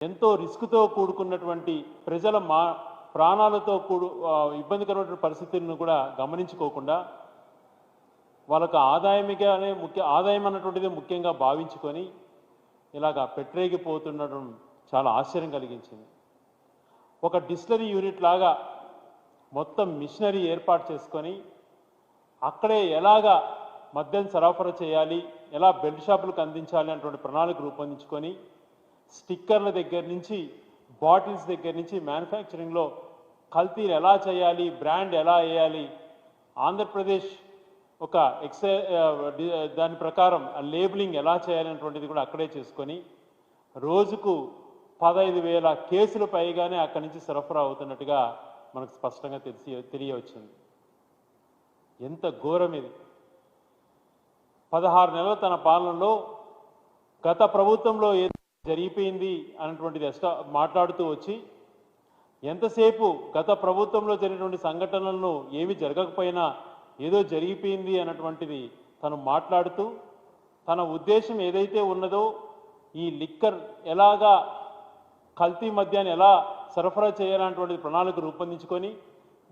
ఎంతో రిస్క్తో కూడుకున్నటువంటి ప్రజల మా ప్రాణాలతో కూడు ఇబ్బందికరమైనటువంటి ఇబ్బందికరమైన పరిస్థితులను కూడా గమనించుకోకుండా వాళ్ళకు ఆదాయమిగానే ముఖ్య ఆదాయం అన్నటువంటిది ముఖ్యంగా భావించుకొని ఇలాగా పెట్టరేగిపోతుండడం చాలా ఆశ్చర్యం కలిగించింది. ఒక డిస్టిలరీ యూనిట్ లాగా మొత్తం మిషనరీ ఏర్పాటు చేసుకొని అక్కడే ఎలాగా మద్యం సరఫరా చేయాలి ఎలా బెల్ట్ షాపులకు అందించాలి అటువంటి ప్రణాళిక రూపొందించుకొని స్టిక్కర్ల దగ్గర నుంచి బాటిల్స్ దగ్గర నుంచి మ్యానుఫ్యాక్చరింగ్లో కల్తీని ఎలా చేయాలి బ్రాండ్ ఎలా వేయాలి? ఆంధ్రప్రదేశ్ ఒక ఎక్సై దాని ప్రకారం ఆ లేబులింగ్ ఎలా చేయాలనేటువంటిది కూడా అక్కడే చేసుకొని రోజుకు పదహైదు వేల కేసులు పైగానే అక్కడి నుంచి సరఫరా అవుతున్నట్టుగా మనకు స్పష్టంగా తెలిసి తెలియవచ్చింది. ఎంత ఘోరం ఇది. పదహారు నెలల తన పాలనలో గత ప్రభుత్వంలో జరిగిపోయింది అన్నటువంటిది ఎస్టా మాట్లాడుతూ వచ్చి ఎంతసేపు గత ప్రభుత్వంలో జరిగినటువంటి సంఘటనలను ఏమి జరగకపోయినా ఏదో జరిగిపోయింది అన్నటువంటిది తను మాట్లాడుతూ తన ఉద్దేశం ఏదైతే ఉన్నదో ఈ లిక్కర్ ఎలాగా కల్తీ మద్యాన్ని ఎలా సరఫరా చేయాలన్నటువంటి ప్రణాళిక రూపొందించుకొని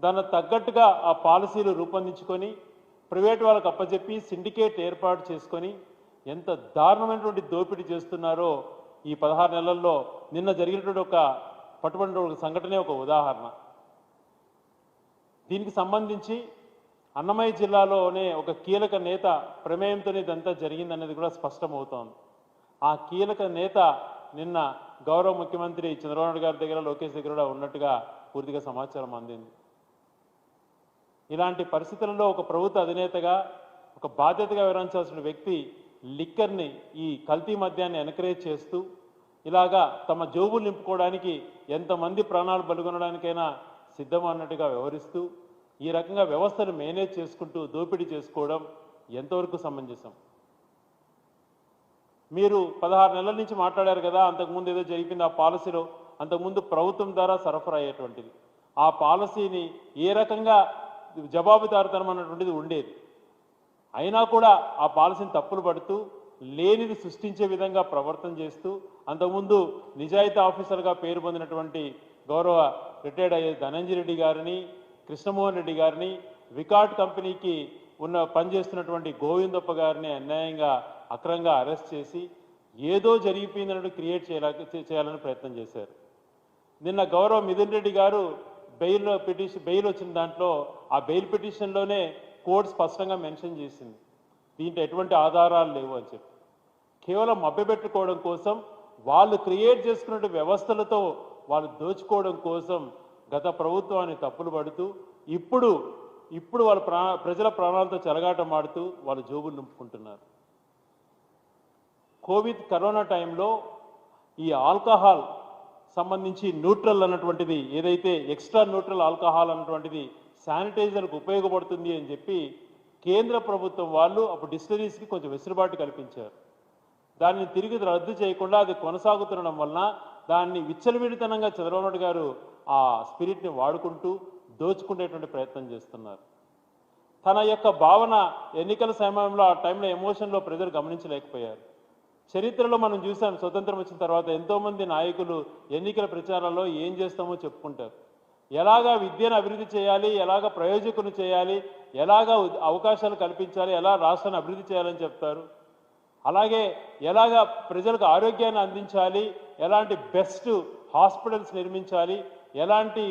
దానికి తగ్గట్టుగా ఆ పాలసీలు రూపొందించుకొని ప్రైవేట్ వాళ్ళకి అప్పచెప్పి సిండికేట్ ఏర్పాటు చేసుకొని ఎంత దారుణమైనటువంటి దోపిడీ చేస్తున్నారో ఈ పదహారు నెలల్లో నిన్న జరిగినటువంటి ఒక పట్టుబడిన ఒక సంఘటనే ఒక ఉదాహరణ. దీనికి సంబంధించి అన్నమయ్య జిల్లాలోనే ఒక కీలక నేత ప్రమేయంతో ఇదంతా జరిగిందనేది కూడా స్పష్టమవుతోంది. ఆ కీలక నేత నిన్న గౌరవ ముఖ్యమంత్రి చంద్రబాబు నాయుడు గారి దగ్గర లోకేష్ దగ్గర కూడా ఉన్నట్టుగా పూర్తిగా సమాచారం అందింది. ఇలాంటి పరిస్థితులలో ఒక ప్రభుత్వ అధినేతగా ఒక బాధ్యతగా వివరించాల్సిన వ్యక్తి లిక్కర్ని ఈ కల్తీ మద్యాన్ని ఎన్కరేజ్ చేస్తూ ఇలాగా తమ జోబులు నింపుకోవడానికి ఎంతమంది ప్రాణాలు బలుగొనడానికైనా సిద్ధం అన్నట్టుగా వ్యవహరిస్తూ ఈ రకంగా వ్యవస్థను మేనేజ్ చేసుకుంటూ దోపిడీ చేసుకోవడం ఎంతవరకు సమంజసం? మీరు పదహారు నెలల నుంచి మాట్లాడారు కదా అంతకుముందు ఏదో జరిగింది ఆ పాలసీలో అంతకుముందు ప్రభుత్వం ద్వారా సరఫరా అయ్యేటువంటిది. ఆ పాలసీని ఏ రకంగా జవాబుదారుతనం అన్నటువంటిది ఉండేది. అయినా కూడా ఆ పాలసీని తప్పులు పడుతూ లేనిది సృష్టించే విధంగా ప్రవర్తన చేస్తూ అంతకుముందు నిజాయితీ ఆఫీసర్గా పేరు పొందినటువంటి గౌరవ రిటైర్డ్ అయ్యే ధనంజయ రెడ్డి గారిని కృష్ణమోహన్ రెడ్డి గారిని వికాట్ కంపెనీకి ఉన్న పనిచేస్తున్నటువంటి గోవిందప్ప గారిని అన్యాయంగా అక్రంగా అరెస్ట్ చేసి ఏదో జరిగిపోయిందన్నట్టు క్రియేట్ చేయాల చేయాలని ప్రయత్నం చేశారు. నిన్న గౌరవ మిథున్ రెడ్డి గారు బెయిల్ పిటిషన్ బెయిల్ వచ్చిన దాంట్లో ఆ బెయిల్ పిటిషన్లోనే కోర్టు స్పష్టంగా మెన్షన్ చేసింది. దీంట్లో ఎటువంటి ఆధారాలు లేవు అని చెప్పి. కేవలం మభ్యపెట్టుకోవడం కోసం వాళ్ళు క్రియేట్ చేసుకున్న వ్యవస్థలతో వాళ్ళు దోచుకోవడం కోసం గత ప్రభుత్వాన్ని తప్పులు పడుతూ ఇప్పుడు ఇప్పుడు వాళ్ళ ప్రా ప్రజల ప్రాణాలతో చెలగాటం ఆడుతూ వాళ్ళు జోబులు నింపుకుంటున్నారు. కోవిడ్ కరోనా టైంలో ఈ ఆల్కహాల్ సంబంధించి న్యూట్రల్ అన్నటువంటిది ఏదైతే ఎక్స్ట్రా న్యూట్రల్ ఆల్కహాల్ అన్నటువంటిది శానిటైజర్కు ఉపయోగపడుతుంది అని చెప్పి కేంద్ర ప్రభుత్వం వాళ్ళు అప్పుడు డిస్టరీస్కి కొంచెం వెసులుబాటు కల్పించారు. దాన్ని తిరిగి రద్దు చేయకుండా అది కొనసాగుతుండడం వలన దాన్ని విచ్చలవిడితనంగా చంద్రబాబు గారు ఆ స్పిరిట్ని వాడుకుంటూ దోచుకునేటువంటి ప్రయత్నం చేస్తున్నారు. తన యొక్క భావన ఎన్నికల సమయంలో ఆ టైంలో ఎమోషన్లో ప్రజలు గమనించలేకపోయారు. చరిత్రలో మనం చూసాం స్వతంత్రం వచ్చిన తర్వాత ఎంతోమంది నాయకులు ఎన్నికల ప్రచారాల్లో ఏం చేస్తామో చెప్పుకుంటారు. ఎలాగా విద్యను అభివృద్ధి చేయాలి ఎలాగ ప్రయోజకులు చేయాలి ఎలాగ అవకాశాలు కల్పించాలి ఎలా రాష్ట్రాన్ని అభివృద్ధి చేయాలని చెప్తారు. అలాగే ఎలాగ ప్రజలకు ఆరోగ్యాన్ని అందించాలి ఎలాంటి బెస్ట్ హాస్పిటల్స్ నిర్మించాలి ఎలాంటి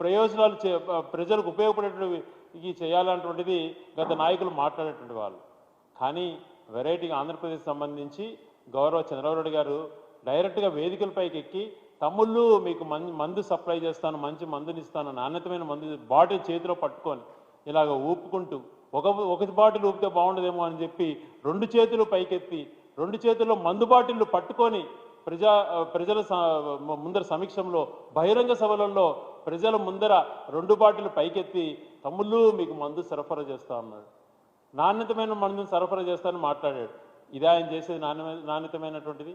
ప్రయోజనాలు చే- ప్రజలకు ఉపయోగపడేటువంటి చేయాలన్నటువంటిది గత నాయకులు మాట్లాడేటువంటి వాళ్ళు. కానీ వెరైటీగా ఆంధ్రప్రదేశ్ సంబంధించి గౌరవ చంద్రబాబు నాయుడు గారు డైరెక్ట్గా వేదికలపైకి ఎక్కి తమ్ముళ్ళు మీకు మం మందు సప్లై చేస్తాను మంచి మందునిస్తాను నాణ్యతమైన మందు బాటిల్ చేతిలో పట్టుకొని ఇలాగ ఊపుకుంటూ ఒక ఒకటి బాటిల్ ఊపితే బాగుండదేమో అని చెప్పి రెండు చేతులు పైకెత్తి రెండు చేతుల్లో మందు బాటిళ్ళు పట్టుకొని ప్రజా ప్రజల స- ముందర సమీక్షంలో బహిరంగ సభలలో ప్రజల ముందర రెండు బాటిల్ పైకెత్తి తమ్ముళ్ళు మీకు మందు సరఫరా చేస్తా అన్నాడు. నాణ్యతమైన మందుని సరఫరా చేస్తానని మాట్లాడాడు. ఇదే ఆయన చేసేది నాణ్యమైన నాణ్యతమైనటువంటిది?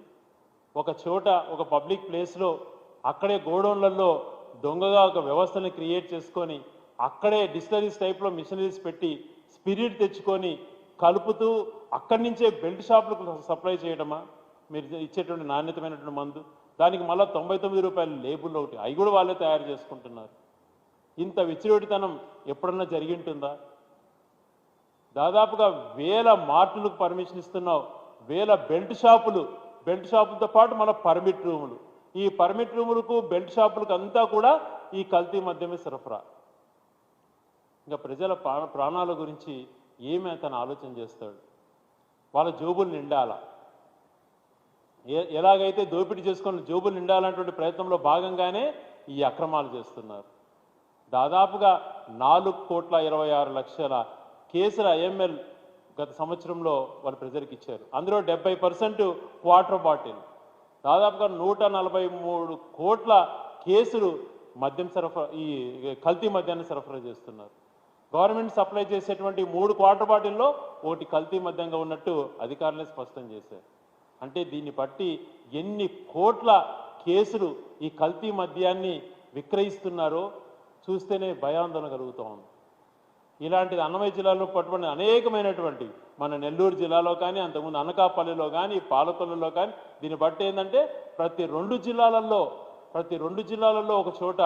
ఒక చోట ఒక పబ్లిక్ ప్లేస్లో అక్కడే గోడౌన్లలో దొంగగా ఒక వ్యవస్థను క్రియేట్ చేసుకొని అక్కడే డిస్టరీస్ టైప్లో మిషనరీస్ పెట్టి స్పిరిట్ తెచ్చుకొని కలుపుతూ అక్కడి నుంచే బెల్ట్ షాపులకు సప్లై చేయడమా? మీరు ఇచ్చేటువంటి నాణ్యతమైనటువంటి మందు. దానికి మళ్ళీ తొంభై తొమ్మిది రూపాయలు లేబుల్ ఒకటి. అవి కూడా వాళ్ళే తయారు చేసుకుంటున్నారు. ఇంత విచ్చిరెడితనం ఎప్పుడన్నా జరిగి ఉంటుందా దాదాపుగా వేల మార్టులకు పర్మిషన్ ఇస్తున్నావు. వేల బెల్ట్ షాపులు బెల్ట్ షాపులతో పాటు మన పర్మిట్ రూములు. ఈ పర్మిట్ రూములకు బెల్ట్ షాపులకు అంతా కూడా ఈ కల్తీ మద్యమే సరఫరా. ఇంకా ప్రజల ప్రాణ ప్రాణాల గురించి ఏమి అతను ఆలోచన చేస్తాడు? వాళ్ళ జోబులు నిండాల? ఏ- ఎలాగైతే దోపిడీ చేసుకొని జోబులు నిండాలన్నటువంటి ప్రయత్నంలో భాగంగానే ఈ అక్రమాలు చేస్తున్నారు. దాదాపుగా నాలుగు కోట్ల ఇరవై ఆరు లక్షల కేసుల ఐఎంఎల్ గత సంవత్సరంలో వాళ్ళు ప్రజలకు ఇచ్చారు. అందులో డెబ్బై పర్సెంట్ క్వార్టర్ బాటిల్. దాదాపుగా నూట నలభై మూడు కోట్ల కేసులు మద్యం సరఫరా ఈ కల్తీ మద్యాన్ని సరఫరా చేస్తున్నారు. గవర్నమెంట్ సప్లై చేసేటువంటి మూడు క్వార్టర్ బాటిల్లో ఒకటి కల్తీ మద్యంగా ఉన్నట్టు అధికారులే స్పష్టం చేశారు. అంటే దీన్ని బట్టి ఎన్ని కోట్ల కేసులు ఈ కల్తీ మద్యాన్ని విక్రయిస్తున్నారో చూస్తేనే భయాందోళన కలుగుతూ ఉంది. ఇలాంటిది అన్నమయ్య జిల్లాలో పట్టుబడిన అనేకమైనటువంటి మన నెల్లూరు జిల్లాలో కానీ అంతకుముందు అనకాపల్లిలో కానీ పాలకొల్లులో కానీ దీన్ని బట్టి ఏంటంటే ప్రతి రెండు జిల్లాలలో ప్రతి రెండు జిల్లాలలో ఒక చోట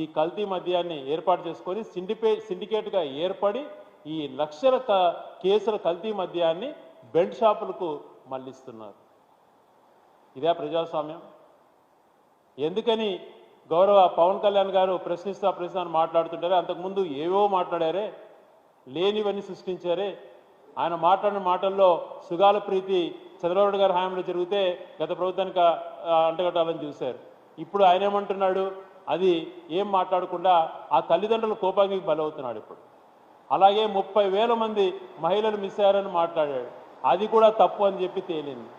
ఈ కల్తీ మద్యాన్ని ఏర్పాటు చేసుకొని సిండిపే సిండికేట్గా ఏర్పడి ఈ లక్షల క కేసుల కల్తీ మద్యాన్ని బెల్ట్ షాపులకు మళ్ళిస్తున్నారు. ఇదే ప్రజాస్వామ్యం. ఎందుకని గౌరవ పవన్ కళ్యాణ్ గారు ప్రశ్నిస్తా ప్రశ్న మాట్లాడుతుంటారే? అంతకుముందు ఏవో మాట్లాడారే. లేనివన్నీ సృష్టించారే. ఆయన మాట్లాడిన మాటల్లో సుగాల ప్రీతి చంద్రబాబు గారి హయాంలో జరిగితే గత ప్రభుత్వానికి అంటగట్టాలని చూశారు. ఇప్పుడు ఆయన ఏమంటున్నాడు? అది ఏం మాట్లాడకుండా ఆ తల్లిదండ్రుల కోపానికి బలవుతున్నాడు ఇప్పుడు. అలాగే ముప్పై వేల మంది మహిళలు మిస్ అయ్యారని మాట్లాడాడు. అది కూడా తప్పు అని చెప్పి తేలింది.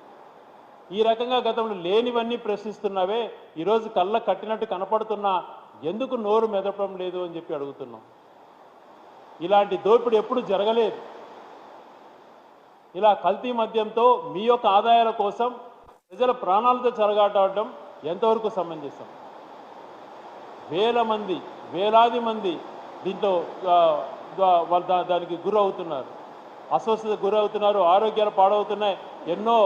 ఈ రకంగా గతంలో లేనివన్నీ ప్రశ్నిస్తున్నావే. ఈరోజు కళ్ళ కట్టినట్టు కనపడుతున్నా ఎందుకు నోరు మెదపడం లేదు అని చెప్పి అడుగుతున్నాం. ఇలాంటి దోపిడీ ఎప్పుడు జరగలేదు. ఇలా కల్తీ మద్యంతో మీ యొక్క ఆదాయాల కోసం ప్రజల ప్రాణాలతో చెలగాటడం ఎంతవరకు సమంజసం? వేల మంది వేలాది మంది దీంతో వాళ్ళు దానికి గురవుతున్నారు. అస్వస్థత గురవుతున్నారు ఆరోగ్యాలు పాడవుతున్నాయి ఎన్నో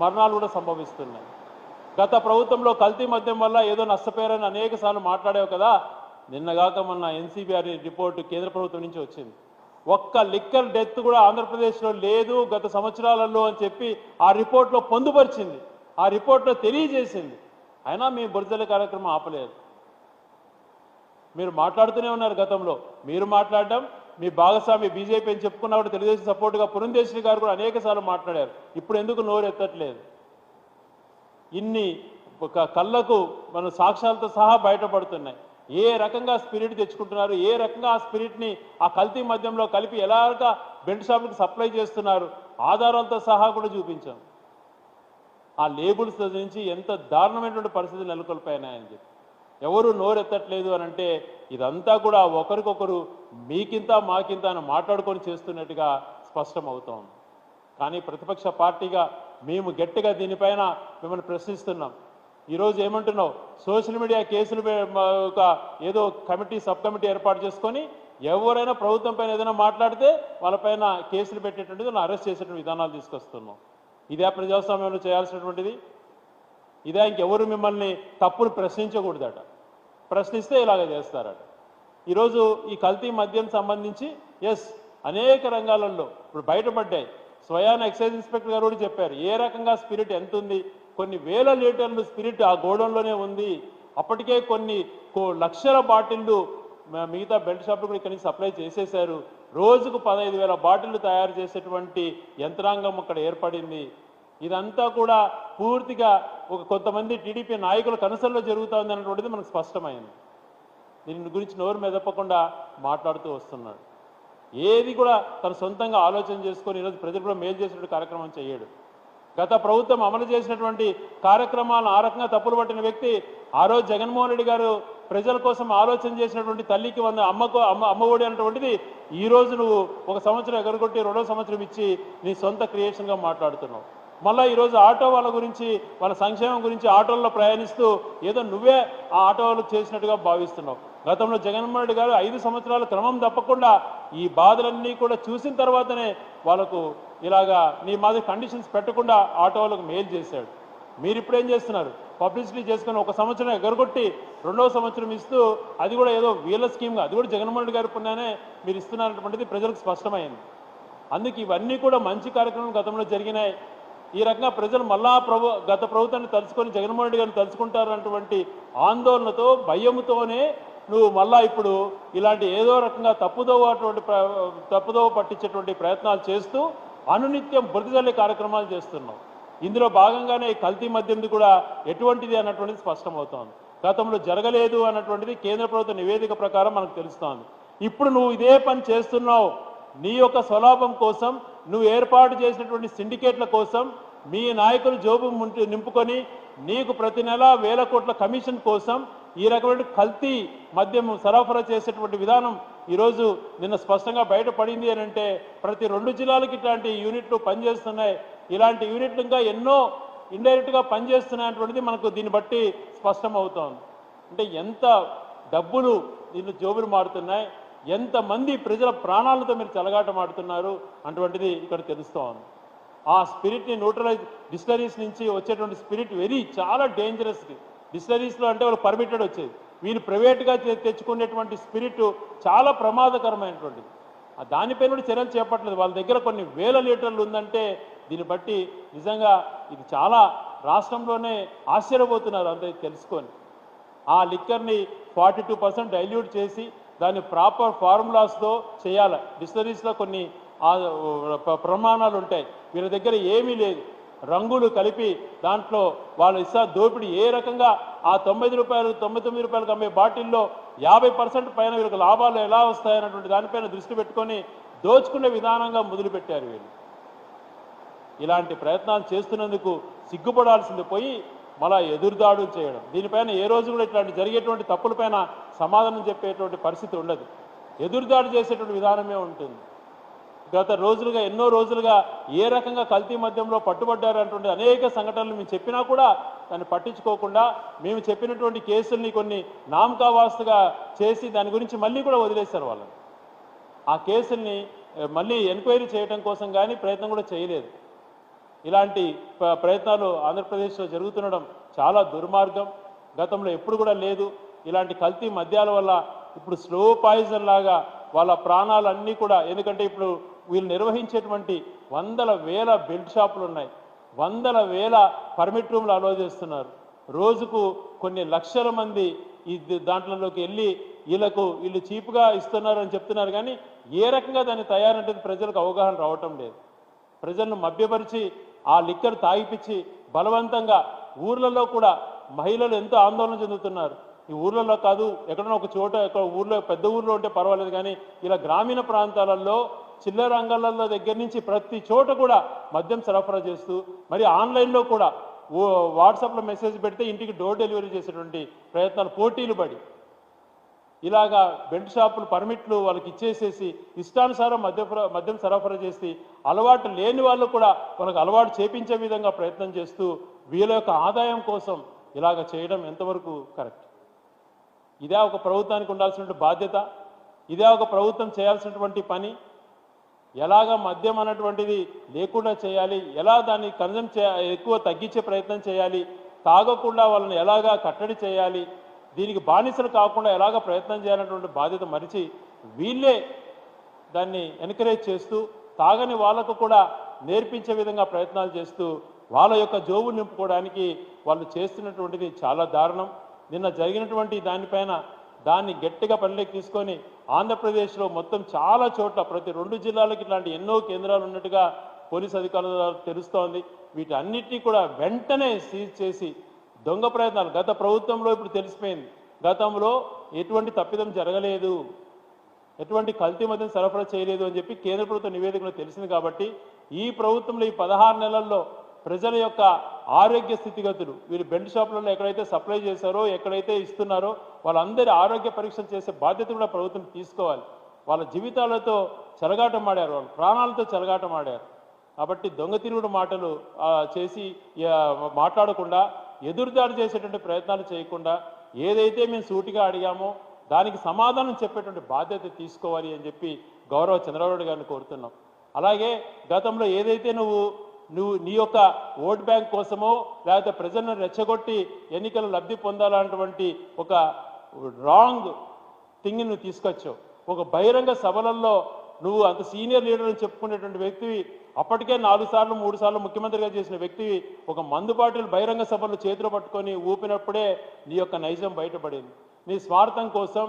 మరణాలు కూడా సంభవిస్తున్నాయి. గత ప్రభుత్వంలో కల్తీ మద్యం వల్ల ఏదో నష్టపోయారని అనేక సార్లు మాట్లాడావు కదా నిన్నగాక మొన్న ఎన్సీబీఆర్ రిపోర్టు కేంద్ర ప్రభుత్వం నుంచి వచ్చింది. ఒక్క లిక్కర్ డెత్ కూడా ఆంధ్రప్రదేశ్లో లేదు గత సంవత్సరాలలో అని చెప్పి ఆ రిపోర్ట్లో పొందుపరిచింది. ఆ రిపోర్ట్లో తెలియజేసింది. అయినా మీ బురదల కార్యక్రమం ఆపలేదు. మీరు మాట్లాడుతూనే ఉన్నారు గతంలో. మీరు మాట్లాడడం మీ భాగస్వామి బీజేపీ అని చెప్పుకున్నప్పుడు తెలుగుదేశం సపోర్టుగా పురంధేశ్వరి గారు కూడా అనేక సార్లు మాట్లాడారు. ఇప్పుడు ఎందుకు నోరు ఎత్తట్లేదు? ఇన్ని ఒక కళ్ళకు మన సాక్ష్యాలతో సహా బయటపడుతున్నాయి. ఏ రకంగా స్పిరిట్ తెచ్చుకుంటున్నారు? ఏ రకంగా ఆ స్పిరిట్ని ఆ కల్తీ మద్యంలో కలిపి ఎలాగ బెల్ట్ షాపులకు సప్లై చేస్తున్నారు? ఆధారాలతో సహా కూడా చూపించాం. ఆ లేబుల్స్ నుంచి ఎంత దారుణమైనటువంటి పరిస్థితులు నెలకొల్పోయినాయని చెప్పి. ఎవరు నోరెత్తట్లేదు అని అంటే ఇదంతా కూడా ఒకరికొకరు మీకింత మాకింత అని మాట్లాడుకొని చేస్తున్నట్టుగా స్పష్టం అవుతోంది కానీ ప్రతిపక్ష పార్టీగా మేము గట్టిగా దీనిపైన మిమ్మల్ని ప్రశ్నిస్తున్నాం. ఈరోజు ఏమంటున్నావు? సోషల్ మీడియా కేసులు ఒక ఏదో కమిటీ సబ్ కమిటీ ఏర్పాటు చేసుకొని ఎవరైనా ప్రభుత్వం పైన ఏదైనా మాట్లాడితే వాళ్ళపైన కేసులు పెట్టేటువంటిది అరెస్ట్ చేసేటువంటి విధానాలు తీసుకొస్తున్నాం ఇదే ప్రజాస్వామ్యంలో చేయాల్సినటువంటిది. ఇదే ఇంకెవరు మిమ్మల్ని తప్పులు ప్రశ్నించకూడదట. ప్రశ్నిస్తే ఇలాగ చేస్తారట. ఈరోజు ఈ కల్తీ మద్యం సంబంధించి ఎస్ అనేక రంగాలలో ఇప్పుడు బయటపడ్డాయి. స్వయాన ఎక్సైజ్ ఇన్స్పెక్టర్ గారు కూడా చెప్పారు ఏ రకంగా స్పిరిట్ ఎంత ఉంది కొన్ని వేల లీటర్లు స్పిరిట్ ఆ గోడౌన్లోనే ఉంది. అప్పటికే కొన్ని కో- లక్షల బాటిళ్ళు మిగతా బెల్ట్ షాపులు కూడా ఇక్కడి నుంచి సప్లై చేసేశారు. రోజుకు పదహైదు వేల బాటిళ్ళు తయారు చేసేటువంటి యంత్రాంగం అక్కడ ఏర్పడింది. ఇదంతా కూడా పూర్తిగా ఒక కొంతమంది టీడీపీ నాయకుల కనసల్లో జరుగుతోంది అన్నటువంటిది మనకు స్పష్టమైంది. దీని గురించి నోరు మెదపకుండా మాట్లాడుతూ వస్తున్నాడు. ఏది కూడా తన సొంతంగా ఆలోచన చేసుకొని ఈరోజు ప్రజలు కూడా మేలు చేసినటువంటి కార్యక్రమం చేయడు. గత ప్రభుత్వం అమలు చేసినటువంటి కార్యక్రమాలను ఆ రకంగా తప్పులు పట్టిన వ్యక్తి ఆ రోజు జగన్మోహన్ రెడ్డి గారు ప్రజల కోసం ఆలోచన చేసినటువంటి తల్లికి వంద అమ్మకు అమ్మ అమ్మఒడి అన్నటువంటిది ఈ రోజు నువ్వు ఒక సంవత్సరం ఎగరగొట్టి రెండో సంవత్సరం ఇచ్చి నీ సొంత క్రియేషన్గా మాట్లాడుతున్నావు. మళ్ళీ ఈరోజు ఆటో వాళ్ళ గురించి వాళ్ళ సంక్షేమం గురించి ఆటోల్లో ప్రయాణిస్తూ ఏదో నువ్వే ఆ ఆటో వాళ్ళకు చేసినట్టుగా భావిస్తున్నావు. గతంలో జగన్మోహన్ రెడ్డి గారు ఐదు సంవత్సరాల క్రమం తప్పకుండా ఈ బాధలన్నీ కూడా చూసిన తర్వాతనే వాళ్ళకు ఇలాగా నీ మాది కండిషన్స్ పెట్టకుండా ఆటో వాళ్ళకు మేలు చేశాడు. మీరు ఇప్పుడు ఏం చేస్తున్నారు? పబ్లిసిటీ చేసుకుని ఒక సంవత్సరం ఎగరగొట్టి రెండవ సంవత్సరం ఇస్తూ అది కూడా ఏదో వీళ్ళ స్కీమ్గా అది కూడా జగన్మోహన్ రెడ్డి గారి పుణ్యానే మీరు ఇస్తున్నారటువంటిది ప్రజలకు స్పష్టమైంది. అందుకే ఇవన్నీ కూడా మంచి కార్యక్రమాలు గతంలో జరిగినాయి. ఈ రకంగా ప్రజలు మళ్ళా ప్రభు గత ప్రభుత్వాన్ని తలుచుకొని జగన్మోహన్ రెడ్డి గారిని తలుచుకుంటారన్నటువంటి ఆందోళనతో భయంతోనే నువ్వు మళ్ళా ఇప్పుడు ఇలాంటి ఏదో రకంగా తప్పుదోవ అటువంటి తప్పుదోవ పట్టించేటువంటి ప్రయత్నాలు చేస్తూ అనునిత్యం బురదజల్లే కార్యక్రమాలు చేస్తున్నావు ఇందులో భాగంగానే కల్తీ మద్యంది కూడా ఎటువంటిది అన్నటువంటిది స్పష్టమవుతోంది. గతంలో జరగలేదు అన్నటువంటిది కేంద్ర ప్రభుత్వ నివేదిక ప్రకారం మనకు తెలుస్తోంది. ఇప్పుడు నువ్వు ఇదే పని చేస్తున్నావు. నీ యొక్క స్వలాభం కోసం నువ్వు ఏర్పాటు చేసినటువంటి సిండికేట్ల కోసం మీ నాయకులు జోబు నింపుకొని నీకు ప్రతి నెల వేల కోట్ల కమిషన్ కోసం ఈ రకమైన కల్తీ మద్యం సరఫరా చేసేటువంటి విధానం ఈరోజు నిన్న స్పష్టంగా బయటపడింది అని అంటే ప్రతి రెండు జిల్లాలకి ఇట్లాంటి యూనిట్లు పనిచేస్తున్నాయి. ఇలాంటి యూనిట్లు ఇంకా ఎన్నో ఇండైరెక్ట్గా పనిచేస్తున్నాయటువంటిది మనకు దీన్ని బట్టి స్పష్టమవుతోంది. అంటే ఎంత డబ్బులు దీన్ని జోబులు మారుతున్నాయి ఎంతమంది ప్రజల ప్రాణాలతో మీరు చెలగాటమాడుతున్నారు అటువంటిది ఇక్కడ తెలుస్తోంది. ఆ స్పిరిట్ని న్యూట్రలైజ్ డిస్టరీస్ నుంచి వచ్చేటువంటి స్పిరిట్ వెరీ చాలా డేంజరస్ డిస్టరీస్లో అంటే వాళ్ళు పర్మిటెడ్ వచ్చేది. వీళ్ళు ప్రైవేట్గా తెచ్చుకునేటువంటి స్పిరిట్ చాలా ప్రమాదకరమైనటువంటిది. ఆ దానిపైన కూడా చర్యలు చేపట్టలేదు. వాళ్ళ దగ్గర కొన్ని వేల లీటర్లు ఉందంటే దీన్ని బట్టి నిజంగా ఇది చాలా రాష్ట్రంలోనే ఆశ్చర్యపోతున్నారు అందరికి తెలుసుకొని. ఆ లిక్కర్ని ఫార్టీ టూ పర్సెంట్ డైల్యూట్ చేసి దాన్ని ప్రాపర్ ఫార్ములాస్తో చేయాలి. డిస్టరీస్లో కొన్ని ప్రమాణాలు ఉంటాయి. వీళ్ళ దగ్గర ఏమీ లేదు. రంగులు కలిపి దాంట్లో వాళ్ళు ఇస్తా దోపిడీ. ఏ రకంగా ఆ తొంభై రూపాయలు తొంభై తొమ్మిది రూపాయలకు అమ్మే బాటిల్లో యాభై పర్సెంట్ పైన వీళ్ళకి లాభాలు ఎలా వస్తాయన్నటువంటి దానిపైన దృష్టి పెట్టుకొని దోచుకునే విధానంగా మొదలుపెట్టారు వీళ్ళు. ఇలాంటి ప్రయత్నాలు చేస్తున్నందుకు సిగ్గుపడాల్సింది పోయి మళ్ళా ఎదురుదాడు చేయడం. దీనిపైన ఏ రోజు కూడా ఇట్లాంటి జరిగేటువంటి తప్పులపైన సమాధానం చెప్పేటువంటి పరిస్థితి ఉండదు. ఎదురుదాడు చేసేటువంటి విధానమే ఉంటుంది. గత రోజులుగా ఎన్నో రోజులుగా ఏ రకంగా కల్తీ మద్యంలో పట్టుబడ్డారు అటువంటి అనేక సంఘటనలు మేము చెప్పినా కూడా దాన్ని పట్టించుకోకుండా మేము చెప్పినటువంటి కేసుల్ని కొన్ని నామకావాస్తుగా చేసి దాని గురించి మళ్ళీ కూడా వదిలేశారు వాళ్ళని. ఆ కేసుల్ని మళ్ళీ ఎంక్వైరీ చేయడం కోసం కానీ ప్రయత్నం కూడా చేయలేదు. ఇలాంటి ప్రయత్నాలు ఆంధ్రప్రదేశ్లో జరుగుతుండడం చాలా దుర్మార్గం. గతంలో ఎప్పుడు కూడా లేదు. ఇలాంటి కల్తీ మద్యాల వల్ల ఇప్పుడు స్లో పాయిజన్ లాగా వాళ్ళ ప్రాణాలన్నీ కూడా ఎందుకంటే ఇప్పుడు వీళ్ళు నిర్వహించేటువంటి వందల వేల బెల్ట్ షాపులు ఉన్నాయి. వందల వేల పర్మిట్ రూమ్లు అలో చేస్తున్నారు. రోజుకు కొన్ని లక్షల మంది ఈ దాంట్లోకి వెళ్ళి వీళ్ళకు వీళ్ళు చీప్గా ఇస్తున్నారు అని చెప్తున్నారు కానీ ఏ రకంగా దాన్ని తయారంటే ప్రజలకు అవగాహన రావటం లేదు. ప్రజలను మభ్యపరిచి ఆ లిక్కర్ తాగిపిచ్చి బలవంతంగా ఊర్లలో కూడా మహిళలు ఎంతో ఆందోళన చెందుతున్నారు. ఈ ఊర్లలో కాదు ఎక్కడన్నా ఒక చోట ఎక్కడ ఊర్లో పెద్ద ఊర్లో ఉంటే పర్వాలేదు కానీ ఇలా గ్రామీణ ప్రాంతాలలో చిల్లర అంగళ్ళ దగ్గర నుంచి ప్రతి చోట కూడా మద్యం సరఫరా చేస్తూ మరి ఆన్లైన్లో కూడా వాట్సాప్లో మెసేజ్ పెడితే ఇంటికి డోర్ డెలివరీ చేసేటువంటి ప్రయత్నాలు పోటీలు పడి ఇలాగా బెల్ట్ షాపులు పర్మిట్లు వాళ్ళకి ఇచ్చేసేసి ఇష్టానుసారం మద్య మద్యం సరఫరా చేసి అలవాటు లేని వాళ్ళు కూడా వాళ్ళకి అలవాటు చేపించే విధంగా ప్రయత్నం చేస్తూ వీళ్ళ యొక్క ఆదాయం కోసం ఇలాగ చేయడం ఎంతవరకు కరెక్ట్? ఇదే ఒక ప్రభుత్వానికి ఉండాల్సినటువంటి బాధ్యత ఇదే ఒక ప్రభుత్వం చేయాల్సినటువంటి పని ఎలాగ మద్యం అన్నటువంటిది లేకుండా చేయాలి ఎలా దాన్ని కన్జమ్ చే ఎక్కువ తగ్గించే ప్రయత్నం చేయాలి తాగకుండా వాళ్ళని ఎలాగా కట్టడి చేయాలి దీనికి బానిసలు కాకుండా ఎలాగ ప్రయత్నం చేయాలన్నటువంటి బాధ్యత మరిచి వీళ్ళే దాన్ని ఎంకరేజ్ చేస్తూ తాగని వాళ్ళకు కూడా నేర్పించే విధంగా ప్రయత్నాలు చేస్తూ వాళ్ళ యొక్క జోబు నింపుకోవడానికి వాళ్ళు చేస్తున్నటువంటిది చాలా దారుణం. నిన్న జరిగినటువంటి దానిపైన దాన్ని గట్టిగా పనిలోకి తీసుకొని ఆంధ్రప్రదేశ్లో మొత్తం చాలా చోట్ల ప్రతి రెండు జిల్లాలకు ఇట్లాంటి ఎన్నో కేంద్రాలు ఉన్నట్టుగా పోలీస్ అధికారుల తెలుస్తోంది. వీటన్నిటినీ కూడా వెంటనే సీజ్ చేసి దొంగ ప్రయత్నాలు. గత ప్రభుత్వంలో ఇప్పుడు తెలిసిపోయింది. గతంలో ఎటువంటి తప్పిదం జరగలేదు. ఎటువంటి కల్తీ మద్యం సరఫరా చేయలేదు అని చెప్పి కేంద్ర ప్రభుత్వ నివేదికలో తెలిసింది కాబట్టి ఈ ప్రభుత్వంలో ఈ పదహారు నెలల్లో ప్రజల యొక్క ఆరోగ్య స్థితిగతులు. వీళ్ళు బెల్ట్ షాపులలో ఎక్కడైతే సప్లై చేశారో ఎక్కడైతే ఇస్తున్నారో వాళ్ళందరి ఆరోగ్య పరీక్షలు చేసే బాధ్యత కూడా ప్రభుత్వం తీసుకోవాలి. వాళ్ళ జీవితాలతో చెలగాటమాడారు వాళ్ళు ప్రాణాలతో చెలగాటమాడారు కాబట్టి దొంగ తిరుగుడు మాటలు చేసి మాట్లాడకుండా ఎదురుదాడి చేసేటువంటి ప్రయత్నాలు చేయకుండా ఏదైతే మేము సూటిగా అడిగామో దానికి సమాధానం చెప్పేటువంటి బాధ్యత తీసుకోవాలి అని చెప్పి గౌరవ చంద్రబాబు గారిని కోరుతున్నాం. అలాగే గతంలో ఏదైతే నువ్వు నువ్వు నీ యొక్క ఓట్ బ్యాంక్ కోసమో లేకపోతే ప్రజలను రెచ్చగొట్టి ఎన్నికలు లబ్ధి పొందాలన్నటువంటి ఒక రాంగ్ థింగ్ నువ్వు తీసుకొచ్చావు. ఒక బహిరంగ సభలలో నువ్వు అంత సీనియర్ లీడర్ అని చెప్పుకునేటువంటి వ్యక్తివి అప్పటికే నాలుగు సార్లు మూడు సార్లు ముఖ్యమంత్రిగా చేసిన వ్యక్తివి ఒక మందు బాటిల్ బహిరంగ సభలు చేతిలో పట్టుకొని ఊపినప్పుడే నీ యొక్క నైజం బయటపడింది. నీ స్వార్థం కోసం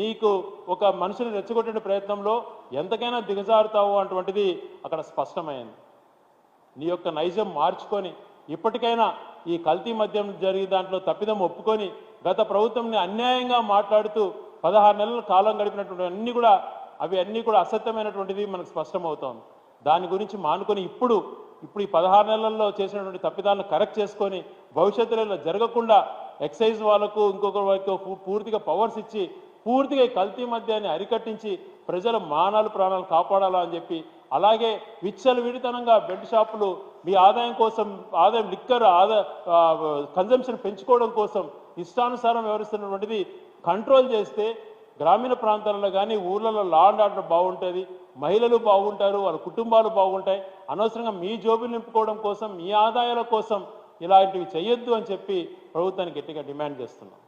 నీకు ఒక మనుషుని రెచ్చగొట్టే ప్రయత్నంలో ఎంతకైనా దిగజారుతావు అటువంటిది అక్కడ స్పష్టమైంది. నీ యొక్క నైజం మార్చుకొని ఇప్పటికైనా ఈ కల్తీ మద్యం జరిగే దాంట్లో తప్పిదం ఒప్పుకొని గత ప్రభుత్వంని అన్యాయంగా మాట్లాడుతూ పదహారు నెలల కాలం గడిపినటువంటి అన్నీ కూడా అవి అన్నీ కూడా అసత్యమైనటువంటిది మనకు స్పష్టమవుతోంది. దాని గురించి మానుకొని ఇప్పుడు ఇప్పుడు ఈ పదహారు నెలల్లో చేసినటువంటి తప్పిదాలను కరెక్ట్ చేసుకొని భవిష్యత్తులో ఇలా జరగకుండా ఎక్సైజ్ వాళ్ళకు ఇంకొక వాళ్ళకు పూర్తిగా పవర్స్ ఇచ్చి పూర్తిగా ఈ కల్తీ మద్యాన్ని అరికట్టించి ప్రజల మానాలు ప్రాణాలు కాపాడాలా అని చెప్పి అలాగే విచ్చల విడితనంగా బెడ్ షాపులు మీ ఆదాయం కోసం ఆదాయం లిక్కర్ ఆదా కన్జంప్షన్ పెంచుకోవడం కోసం ఇష్టానుసారం వ్యవహరిస్తున్నటువంటిది కంట్రోల్ చేస్తే గ్రామీణ ప్రాంతాలలో కానీ ఊర్లలో లా అండ్ ఆర్డర్ బాగుంటుంది మహిళలు బాగుంటారు వాళ్ళ కుటుంబాలు బాగుంటాయి. అనవసరంగా మీ జోబులు నింపుకోవడం కోసం మీ ఆదాయాల కోసం ఇలాంటివి చేయొద్దు అని చెప్పి ప్రభుత్వానికి గట్టిగా డిమాండ్ చేస్తున్నాం.